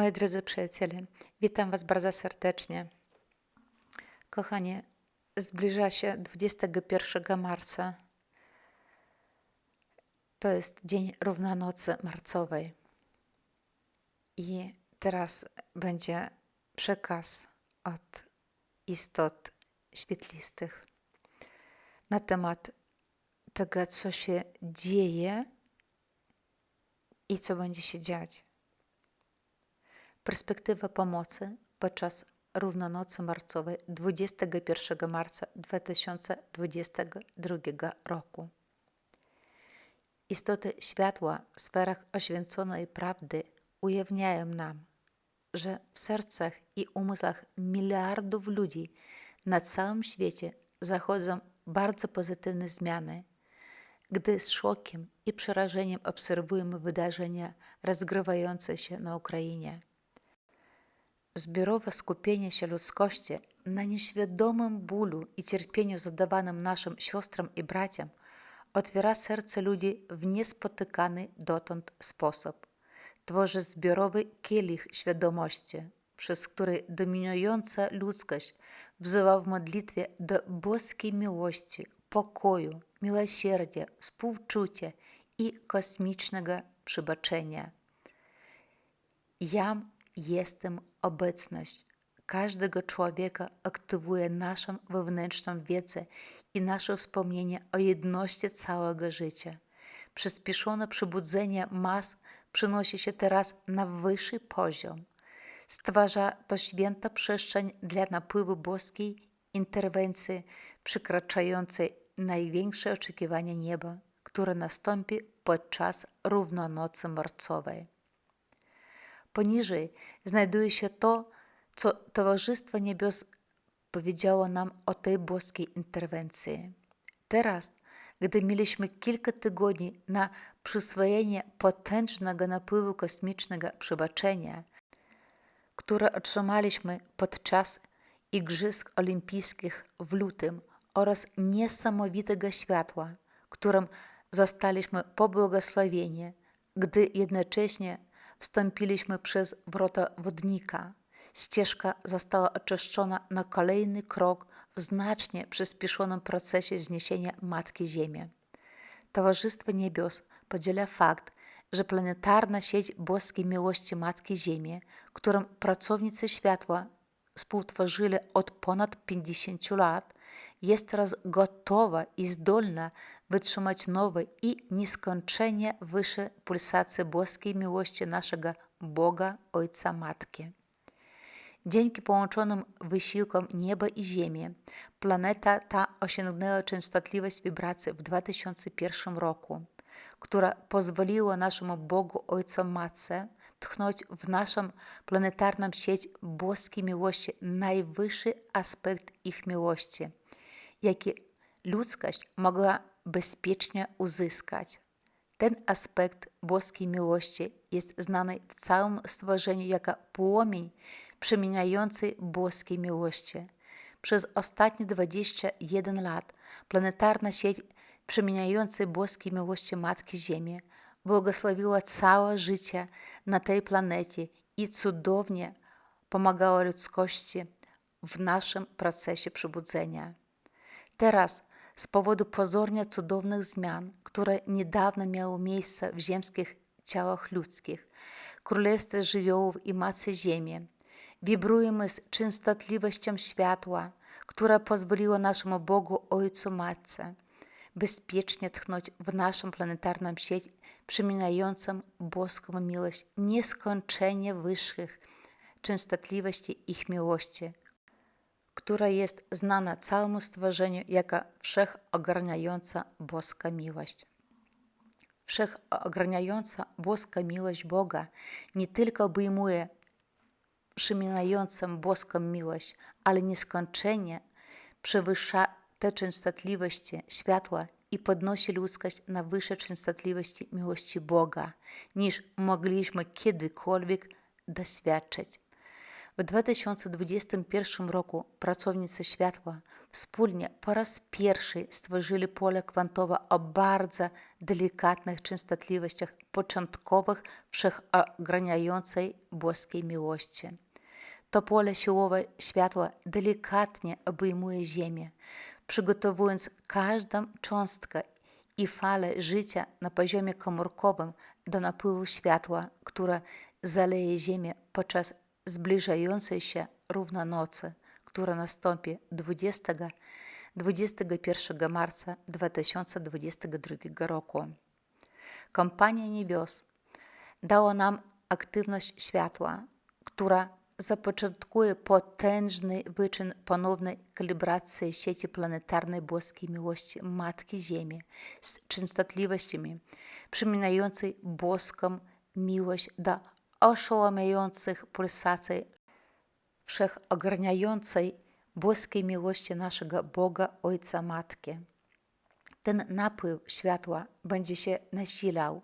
Moi drodzy przyjaciele, witam Was bardzo serdecznie. Kochani, zbliża się 21 marca. To jest dzień równonocy marcowej. I teraz będzie przekaz od istot świetlistych na temat tego, co się dzieje i co będzie się dziać. Perspektywa pomocy podczas równonocy marcowej 21 marca 2022 roku. Istoty światła w sferach oświęconej prawdy ujawniają nam, że w sercach i umysłach miliardów ludzi na całym świecie zachodzą bardzo pozytywne zmiany, gdy z szokiem i przerażeniem obserwujemy wydarzenia rozgrywające się na Ukrainie. Zbiorowe skupienie się ludzkości na nieświadomym bólu i cierpieniu zadawanym naszym siostrom i braciom otwiera serce ludzi w niespotykany dotąd sposób. Tworzy zbiorowy kielich świadomości, przez który dominująca ludzkość wzywa w modlitwie do boskiej miłości, pokoju, miłosierdzia, współczucia i kosmicznego przebaczenia. Jam jestem obecność każdego człowieka aktywuje naszą wewnętrzną wiedzę i nasze wspomnienie o jedności całego życia. Przyspieszone przebudzenie mas przenosi się teraz na wyższy poziom. Stwarza to święta przestrzeń dla napływu boskiej interwencji przekraczającej największe oczekiwania nieba, które nastąpi podczas równonocy marcowej. Poniżej znajduje się to, co Towarzystwo Niebios powiedziało nam o tej boskiej interwencji. Teraz, gdy mieliśmy kilka tygodni na przyswojenie potężnego napływu kosmicznego przebaczenia, które otrzymaliśmy podczas Igrzysk Olimpijskich w lutym oraz niesamowitego światła, którym zostaliśmy pobłogosławieni, gdy jednocześnie wstąpiliśmy przez wrota wodnika. Ścieżka została oczyszczona na kolejny krok w znacznie przyspieszonym procesie wzniesienia Matki Ziemi. Towarzystwo Niebios podziela fakt, że planetarna sieć boskiej miłości Matki Ziemi, którą pracownicy światła współtworzyli od ponad 50 lat, jest teraz gotowa i zdolna wytrzymać nowe i nieskończenie wyższe pulsacje boskiej miłości naszego Boga, Ojca Matki. Dzięki połączonym wysiłkom nieba i ziemi, planeta ta osiągnęła częstotliwość wibracji w 2001 roku, która pozwoliła naszemu Bogu Ojcu Matce tchnąć w naszą planetarną sieć boskiej miłości najwyższy aspekt ich miłości, jaki ludzkość mogła bezpiecznie uzyskać. Ten aspekt boskiej miłości jest znany w całym stworzeniu jako płomień przemieniający boskiej miłości. Przez ostatnie 21 lat planetarna sieć przemieniającej boskiej miłości Matki Ziemi błogosławiła całe życie na tej planecie i cudownie pomagała ludzkości w naszym procesie przebudzenia. Teraz z powodu pozornie cudownych zmian, które niedawno miały miejsce w ziemskich ciałach ludzkich, królestwie żywiołów i macy Ziemi, wibrujemy z częstotliwością światła, która pozwoliła naszemu Bogu Ojcu Matce bezpiecznie tchnąć w naszą planetarną sieć przemieniającą boską miłość nieskończenie wyższych częstotliwości ich miłości, która jest znana całemu stworzeniu jako wszechogarniająca boska miłość. Wszechogarniająca boska miłość Boga nie tylko obejmuje przemieniającą boską miłość, ale nieskończenie przewyższa te częstotliwości światła i podnosi ludzkość na wyższe częstotliwości miłości Boga, niż mogliśmy kiedykolwiek doświadczyć. W 2021 roku pracownicy światła wspólnie po raz pierwszy stworzyli pole kwantowe o bardzo delikatnych częstotliwościach początkowych wszechograniającej boskiej miłości. To pole siłowe światła delikatnie obejmuje Ziemię, przygotowując każdą cząstkę i falę życia na poziomie komórkowym do napływu światła, które zaleje Ziemię podczas zbliżającej się równonocy, która nastąpi 20, 21 marca 2022 roku. Kompania Niebios dała nam aktywność światła, która zapoczątkuje potężny wyczyn ponownej kalibracji sieci planetarnej boskiej miłości Matki Ziemi z częstotliwościami przypominającej boską miłość do oszałamiających pulsacji wszechogarniającej boskiej miłości naszego Boga Ojca Matki. Ten napływ światła będzie się nasilał,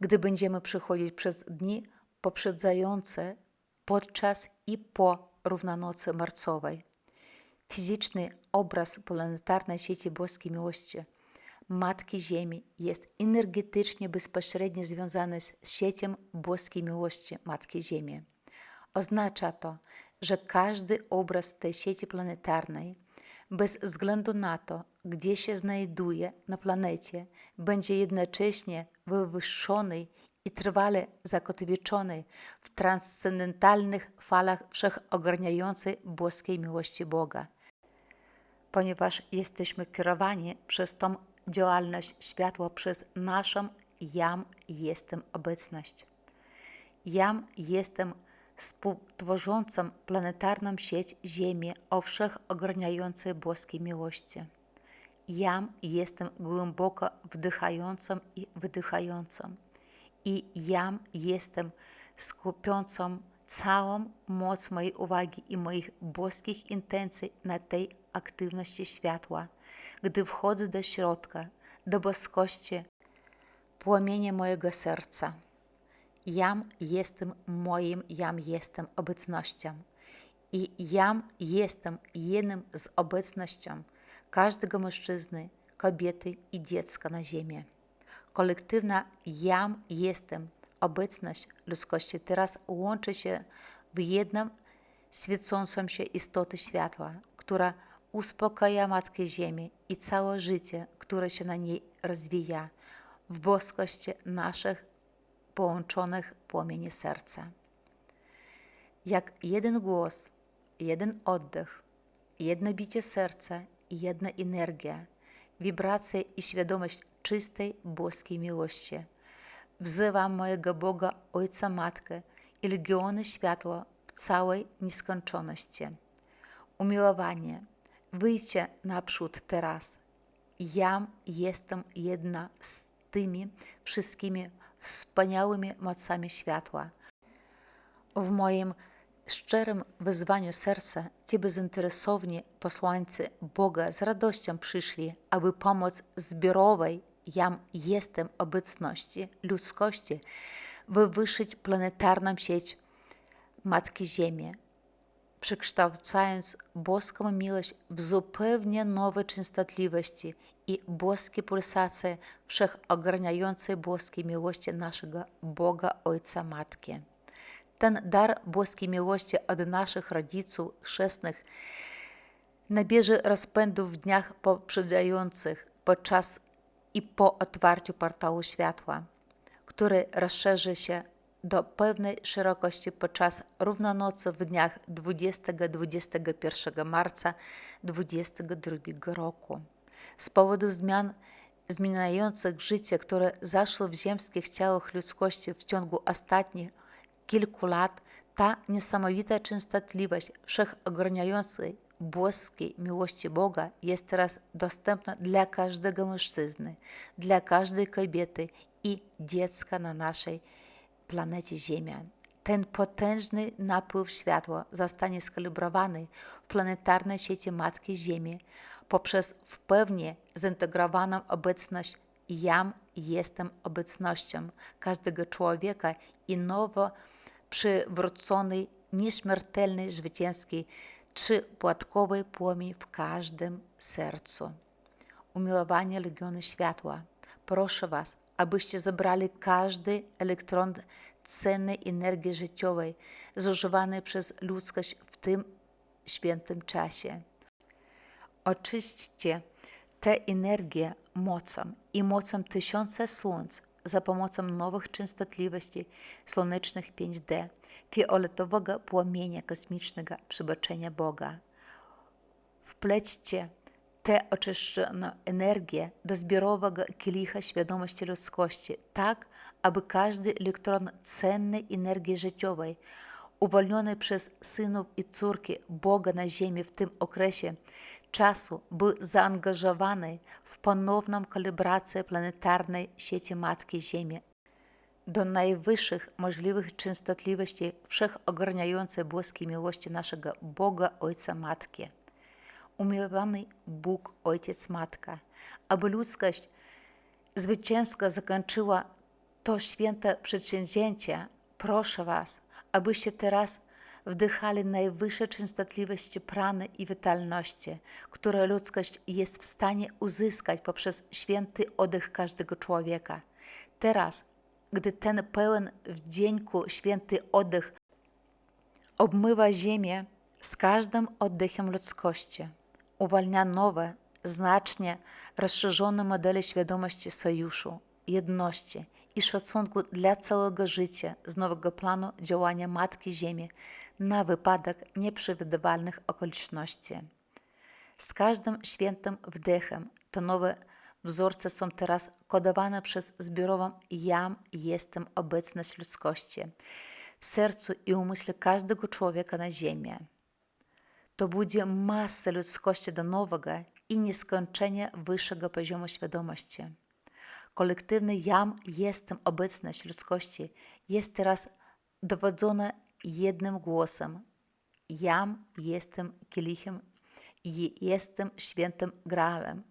gdy będziemy przechodzić przez dni poprzedzające podczas i po równonocy marcowej. Fizyczny obraz planetarnej sieci boskiej miłości Matki Ziemi jest energetycznie bezpośrednio związany z siecią boskiej miłości Matki Ziemi. Oznacza to, że każdy obraz tej sieci planetarnej, bez względu na to, gdzie się znajduje na planecie, będzie jednocześnie wywyższony i trwale zakotwiczony w transcendentalnych falach wszechogarniającej boskiej miłości Boga. Ponieważ jesteśmy kierowani przez tą działalność światła przez naszą Jam Jestem obecność. Jam Jestem współtworzącą planetarną sieć Ziemi o wszechogarniającej boskiej miłości. Jam jestem głęboko wdychającą i wydychającą. I jam jestem skupiącą całą moc mojej uwagi i moich boskich intencji na tej aktywności światła, gdy wchodzę do środka, do boskości płomienia mojego serca. Jam jestem moim, jam jestem obecnością. I jam jestem jednym z obecnością każdego mężczyzny, kobiety i dziecka na ziemi. Kolektywna jam jestem obecność ludzkości teraz łączy się w jedną świecącą się istotę światła, która uspokaja Matkę Ziemi i całe życie, które się na niej rozwija, w boskości naszych połączonych płomieni serca. Jak jeden głos, jeden oddech, jedno bicie serca i jedna energia, wibracja i świadomość czystej boskiej miłości. Wzywam mojego Boga, Ojca Matkę i legiony światła w całej nieskończoności. Umiłowanie, wyjście naprzód teraz. Ja jestem jedna z tymi wszystkimi wspaniałymi mocami światła. W moim szczerym wezwaniu serca ci bezinteresowni posłańcy Boga z radością przyszli, aby pomóc zbiorowej jam jestem obecności ludzkości wywyższyć planetarną sieć Matki Ziemi, przekształcając boską miłość w zupełnie nowe częstotliwości i boskie pulsacje wszechogarniającej boskiej miłości naszego Boga Ojca Matki. Ten dar boskiej miłości od naszych rodziców chrzestnych nabierze rozpędu w dniach poprzedzających podczas i po otwarciu portału światła, który rozszerzy się do pewnej szerokości podczas równonocy w dniach 20-21 marca 2022 roku. Z powodu zmian zmieniających życie, które zaszło w ziemskich ciałach ludzkości w ciągu ostatnich kilku lat, ta niesamowita częstotliwość wszechogarniającej boskiej miłości Boga jest teraz dostępna dla każdego mężczyzny, dla każdej kobiety i dziecka na naszej planecie Ziemia. Ten potężny napływ światła zostanie skalibrowany w planetarnej sieci Matki Ziemi poprzez w pewnie zintegrowaną obecność Jam jestem obecnością każdego człowieka i nowo przywróconej nieśmiertelny, zwycięski czy płatkowy płomień w każdym sercu. Umiłowanie Legiony Światła, proszę Was, abyście zabrali każdy elektron cennej energii życiowej zużywanej przez ludzkość w tym świętym czasie. Oczyśćcie tę energię mocą i mocą tysiąca słońc za pomocą nowych częstotliwości słonecznych 5D, fioletowego płomienia kosmicznego przybaczenia Boga. Wplećcie tę oczyszczoną energię do zbiorowego kielicha świadomości ludzkości, tak aby każdy elektron cennej energii życiowej uwolniony przez synów i córki Boga na ziemi w tym okresie czasu był zaangażowany w ponowną kalibrację planetarnej sieci Matki Ziemi do najwyższych możliwych częstotliwości wszechogarniającej boskiej miłości naszego Boga Ojca Matki. Umiłowany Bóg Ojciec Matka, aby ludzkość zwycięsko zakończyła to święte przedsięwzięcie, proszę Was, abyście teraz wdychali najwyższe częstotliwości prany i witalności, które ludzkość jest w stanie uzyskać poprzez święty oddech każdego człowieka. Teraz, gdy ten pełen wdzięku święty oddech obmywa ziemię z każdym oddechem ludzkości, uwalnia nowe, znacznie rozszerzone modele świadomości sojuszu, jedności i szacunku dla całego życia z nowego planu działania Matki Ziemi na wypadek nieprzewidywalnych okoliczności. Z każdym świętym wdechem te nowe wzorce są teraz kodowane przez zbiorową Jam Jestem obecność ludzkości w sercu i umyśle każdego człowieka na ziemi. To będzie masa ludzkości do nowego i nieskończenie wyższego poziomu świadomości. Kolektywny Jam Jestem obecność ludzkości jest teraz dowodzone jednym głosem. Jam jestem kielichem i jestem świętym graalem,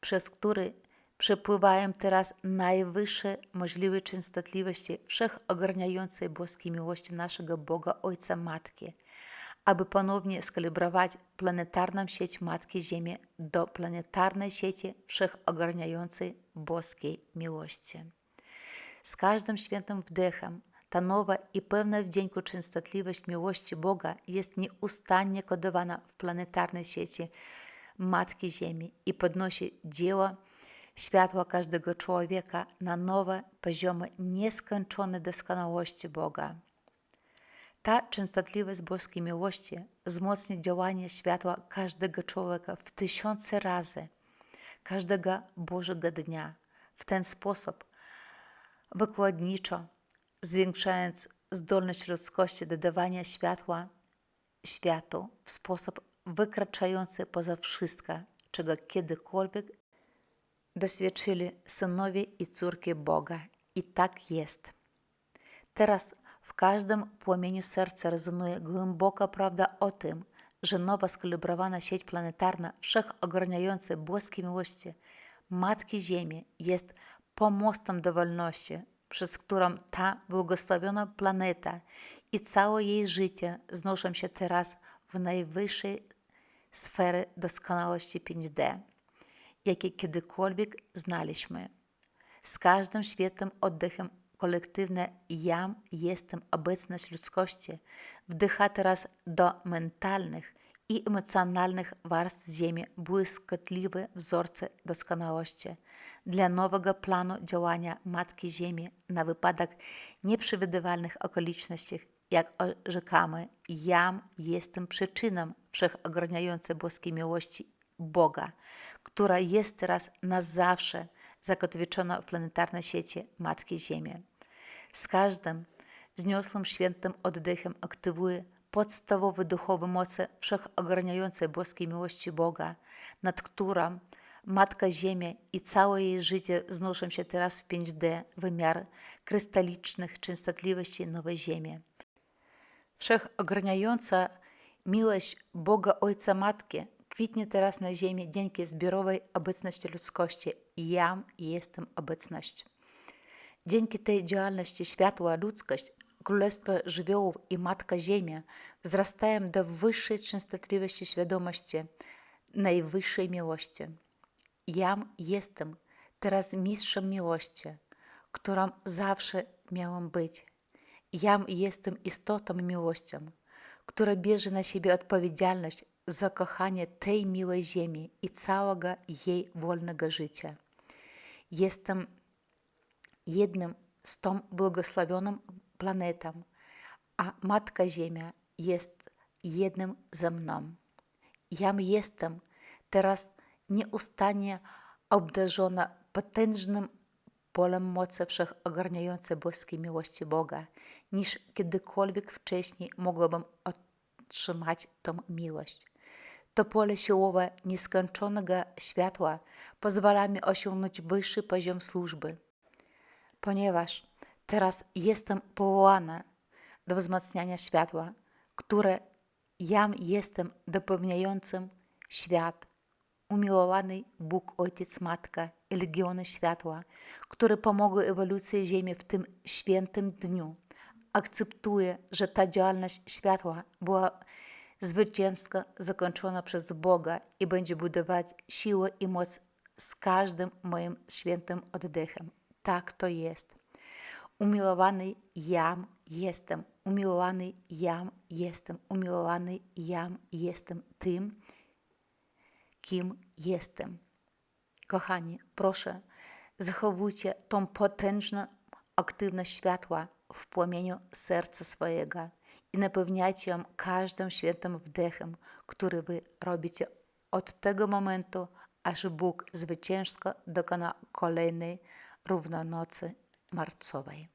przez który przepływają teraz najwyższe możliwe częstotliwości wszechogarniającej boskiej miłości naszego Boga Ojca Matki, aby ponownie skalibrować planetarną sieć Matki Ziemi do planetarnej sieci wszechogarniającej boskiej miłości. Z każdym świętym wdechem ta nowa i pełna wdzięku częstotliwość miłości Boga jest nieustannie kodowana w planetarnej sieci Matki Ziemi i podnosi dzieło światła każdego człowieka na nowe poziomy nieskończonej doskonałości Boga. Ta częstotliwość boskiej miłości wzmocni działanie światła każdego człowieka w tysiące razy, każdego Bożego dnia. W ten sposób wykładniczo zwiększając zdolność ludzkości do dawania światła światu w sposób wykraczający poza wszystko, czego kiedykolwiek doświadczyli synowie i córki Boga. I tak jest. Teraz każdym płomieniu serca rezonuje głęboka prawda o tym, że nowa skalibrowana sieć planetarna, wszechogarniająca boskie miłości Matki Ziemi jest pomostem do wolności, przez którą ta błogosławiona planeta i całe jej życie znoszą się teraz w najwyższej sfery doskonałości 5D, jakie kiedykolwiek znaliśmy. Z każdym świetnym oddechem kolektywne jam jestem obecność ludzkości wdycha teraz do mentalnych i emocjonalnych warstw Ziemi błyskotliwe wzorce doskonałości dla nowego planu działania Matki Ziemi na wypadek nieprzewidywalnych okoliczności, jak orzekamy, jam jestem przyczyną wszechogarniającej boskiej miłości Boga, która jest teraz na zawsze zakotwiczona w planetarnej sieci Matki Ziemi. Z każdym wzniosłym świętym oddechem aktywuje podstawowe duchowe moce wszechogarniającej boskiej miłości Boga, nad którą Matka Ziemia i całe jej życie znoszą się teraz w 5D, wymiar krystalicznych częstotliwości Nowej Ziemi. Wszechogarniająca miłość Boga Ojca Matki kwitnie teraz na Ziemi dzięki zbiorowej obecności ludzkości. Jam jestem obecność. Dzięki tej działalności światła ludzkość Królestwo Żywiołów i Matka Ziemia wzrastają do wyższej częstotliwości świadomości najwyższej miłości. Jam jestem teraz mistrzem miłości, którą zawsze miałam być. Jam jestem istotą miłością, która bierze na siebie odpowiedzialność za kochanie tej miłej ziemi i całego jej wolnego życia. Jestem jednym z tą błogosławioną planetą, a Matka Ziemia jest jednym ze mną. Jam jestem teraz nieustannie obdarzona potężnym polem mocy wszechogarniającej boskiej miłości Boga, niż kiedykolwiek wcześniej mogłabym otrzymać tą miłość. To pole siłowe nieskończonego światła pozwala mi osiągnąć wyższy poziom służby, ponieważ teraz jestem powołana do wzmacniania światła, które jam jestem dopełniającym świat. Umiłowany Bóg, Ojciec, Matka i Legiony Światła, które pomogły ewolucji Ziemi w tym świętym dniu. Akceptuję, że ta działalność światła była zwycięsko zakończona przez Boga i będzie budować siłę i moc z każdym moim świętym oddechem. Tak to jest. Umiłowany jam jestem, umiłowany jam jestem, umiłowany jam jestem tym, kim jestem. Kochani, proszę, zachowujcie tą potężną aktywność światła w płomieniu serca swojego i napełniajcie ją każdym świętym wdechem, który wy robicie od tego momentu, aż Bóg zwycięsko dokona kolejnej równonocy marcowej.